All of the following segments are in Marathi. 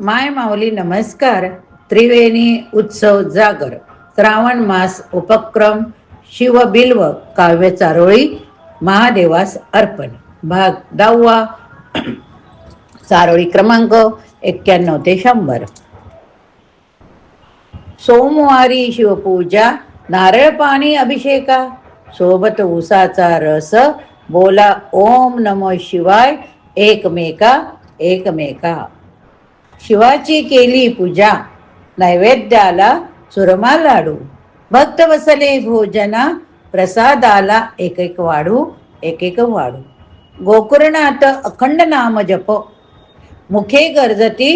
माय माऊली नमस्कार. त्रिवेणी उत्सव जागर. श्रावण मास उपक्रम शिवबिल्व काव्य चारोळी महादेवास अर्पण. भाग दहावा. चारोळी क्रमांक एक्क्याण्णव ते शंभर. सोमवारी शिवपूजा नारळ पाणी अभिषेका. सोबत उसाचा रस बोला ओम नमो शिवाय एकमेका एकमेका. शिवाची केली पूजा. नैवेद्याला सुरमा लाडू. भक्त बसले भोजना प्रसादाला एक एक वाढू एक एक वाढू. गोकुरनाथ अखंड नाम जप. मुखे गर्जती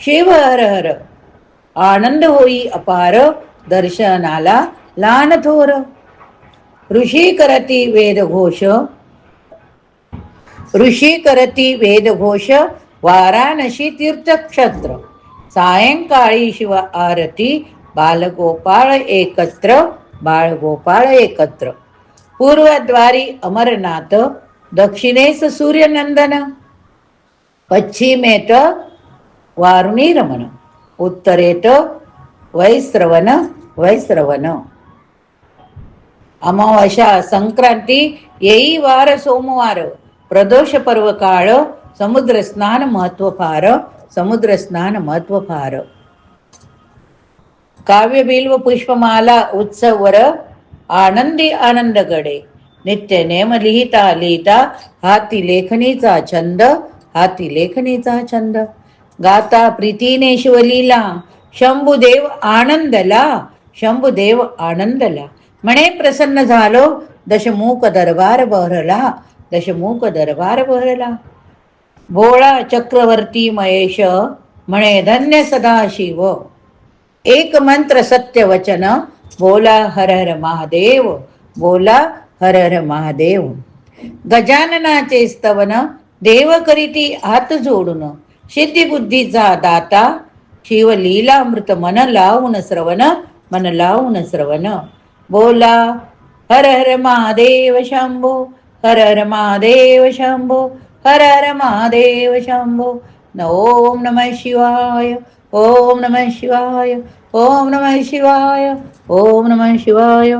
शिव हर हर. आनंद होई अपार दर्शनाला लहान थोर. ऋषी करती वेदघोष ऋषी करती वेदघोष वाराणसी तीर्थक्षेत्र. सायंकाळी शिव आरती बालगोपाळ एकत्र बाळगोपाळ एकत्र. पूर्वद्वारी अमरनाथ दक्षिणेस सूर्यनंदन. पश्चिमेत वारुणी रमण उत्तरेत वैश्रवण वैश्रवण अमावास्या संक्रांती येई वार सोमवार प्रदोष पर्व काळ समुद्र स्नान महत्त्व फार समुद्र स्नान महत्त्व फार काव्य बिल्व पुष्पमाला उत्सवर आनंदी आनंद गडे नित्य नेम लिहिता लिहिता हाती लेखणीचा छंद हाती लेखणीचा छंद. गाता प्रीतीने शिवलीला शंभुदेव आनंदला शंभुदेव आनंदला. म्हणे प्रसन्न झालो दशमुख दरबार बहरला दशमुख दरबार बहरला. भोळा चक्रवर्ती महेश म्हणे धन्य सदाशिव. एक मंत्र सत्य वचन बोला हर हर महादेव बोला हर हर महादेव. गजाननाचे स्तवन देव करीती हात जोडून सिद्धी बुद्धीचा दाता शिव लीलामृत मन लावून श्रवण मन लावून श्रवण. बोला हर हर महादेव शंभो हर हर महादेव शंभो हर हर महादेव शंभो। ओम नमः शिवाय ओम नमः शिवाय ओम नमः शिवाय ओम नमः शिवाय।